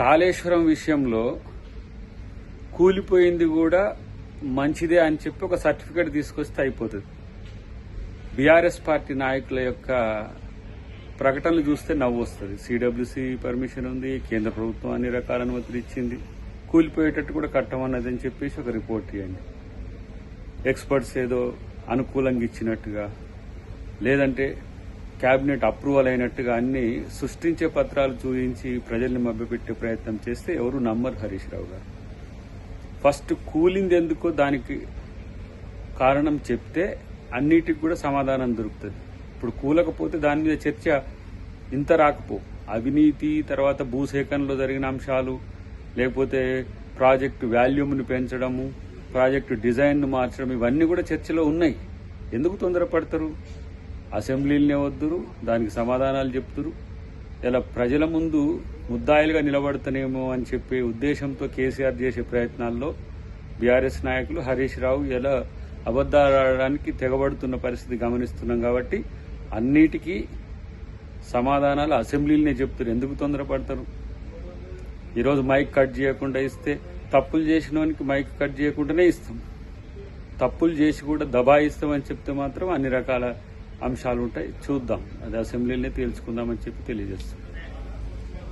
కాళేశ్వరం విషయంలో కూలిపోయింది కూడా మంచిదే అని చెప్పి ఒక సర్టిఫికేట్ తీసుకొస్తే అయిపోతుంది. బీఆర్ఎస్ పార్టీ నాయకుల యొక్క ప్రకటనలు చూస్తే నవ్వు వస్తుంది. సిడబ్ల్యూసి పర్మిషన్ ఉంది కేంద్ర ప్రభుత్వం అన్ని రకాల అనుమతులు ఇచ్చింది. కూలిపోయేటట్టు కూడా కట్టమన్నది అని చెప్పేసి ఒక రిపోర్ట్ ఇవ్వండి. ఎక్స్పర్ట్స్ ఏదో అనుకూలంగా ఇచ్చినట్టుగా లేదంటే కేబినెట్ అప్రూవల్ అయినట్టుగా అన్ని సృష్టించే పత్రాలు చూపించి ప్రజల్ని మభ్యపెట్టే ప్రయత్నం చేస్తే ఎవరు నమ్మరు హరీష్ రావు గారు. ఫస్ట్ కూలింది ఎందుకో దానికి కారణం చెప్తే అన్నిటికి కూడా సమాధానం దొరుకుతుంది. ఇప్పుడు కూలకపోతే దాని మీద చర్చ ఇంత రాకపో. అవినీతి తర్వాత భూసేకరణలో జరిగిన అంశాలు లేకపోతే ప్రాజెక్టు వాల్యూమ్ని పెంచడము ప్రాజెక్టు డిజైన్ను మార్చడం ఇవన్నీ కూడా చర్చలో ఉన్నాయి. ఎందుకు తొందరపడతారు? అసెంబ్లీలనే వద్దురు దానికి సమాధానాలు చెప్తురు. ఇలా ప్రజల ముందు ముద్దాయిలుగా నిలబడతానేమో అని చెప్పే ఉద్దేశంతో కేసీఆర్ చేసే ప్రయత్నాల్లో బీఆర్ఎస్ నాయకులు హరీష్ రావు ఎలా అబద్ధాలాడడానికి తెగబడుతున్న పరిస్థితి గమనిస్తున్నాం కాబట్టి అన్నిటికీ సమాధానాలు అసెంబ్లీలనే చెప్తారు. ఎందుకు తొందరపడతారు? ఈరోజు మైక్ కట్ చేయకుండా ఇస్తే తప్పులు చేసినోనికి మైక్ కట్ చేయకుండానే ఇస్తాం. తప్పులు చేసి కూడా దబాయిస్తామని చెప్తే మాత్రం అన్ని రకాల అంశాలు ఉంటాయి చూద్దాం. అది అసెంబ్లీలోనే తేల్చుకుందామని చెప్పి తెలియజేస్తాం